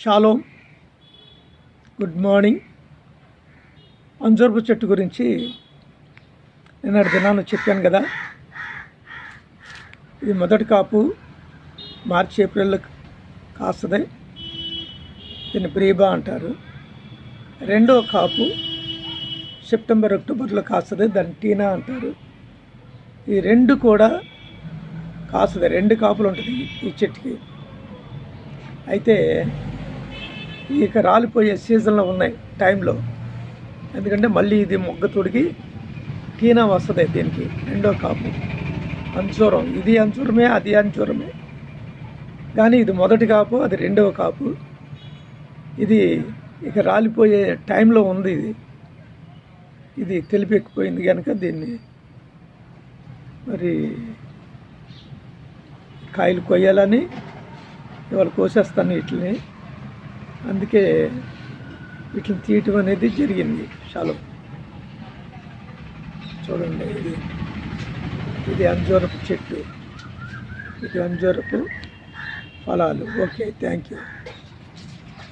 Shalom good morning. అంజర్పు చెట్టు గురించి నిన్నటి దినాన్ని చెప్పాను కదా. ఇది మొదటి కాపు. మార్చి ఏప్రిల్లో కాస్తుంది. దీన్ని బ్రీబా అంటారు. రెండో కాపు సెప్టెంబర్ అక్టోబర్లో కాస్తుంది. దాన్ని టీనా అంటారు. ఈ రెండు కూడా కాస్తుంది. రెండు కాపులు ఉంటుంది ఈ చెట్టుకి. అయితే ఇక రాలిపోయే సీజన్లో ఉన్నాయి టైంలో. ఎందుకంటే మళ్ళీ ఇది మొగ్గ తొడిగి టీనా వస్తుంది దీనికి రెండో కాపు. అంచూరం ఇది అంచూరమే అది అంచూరమే. కానీ ఇది మొదటి కాపు అది రెండవ కాపు. ఇది ఇక రాలిపోయే టైంలో ఉంది ఇది. ఇది తెలిపెక్కిపోయింది కనుక దీన్ని. మరి కాయలు కొయ్యాలని ఇవాళ కోసేస్తాను వీటిని. అందుకే వీటిని తీయటం అనేది జరిగింది. చాలా చూడండి ఇది. ఇది అంజూరపు చెట్టు. ఇది అంజూరపు ఫలాలు. Okay thank you.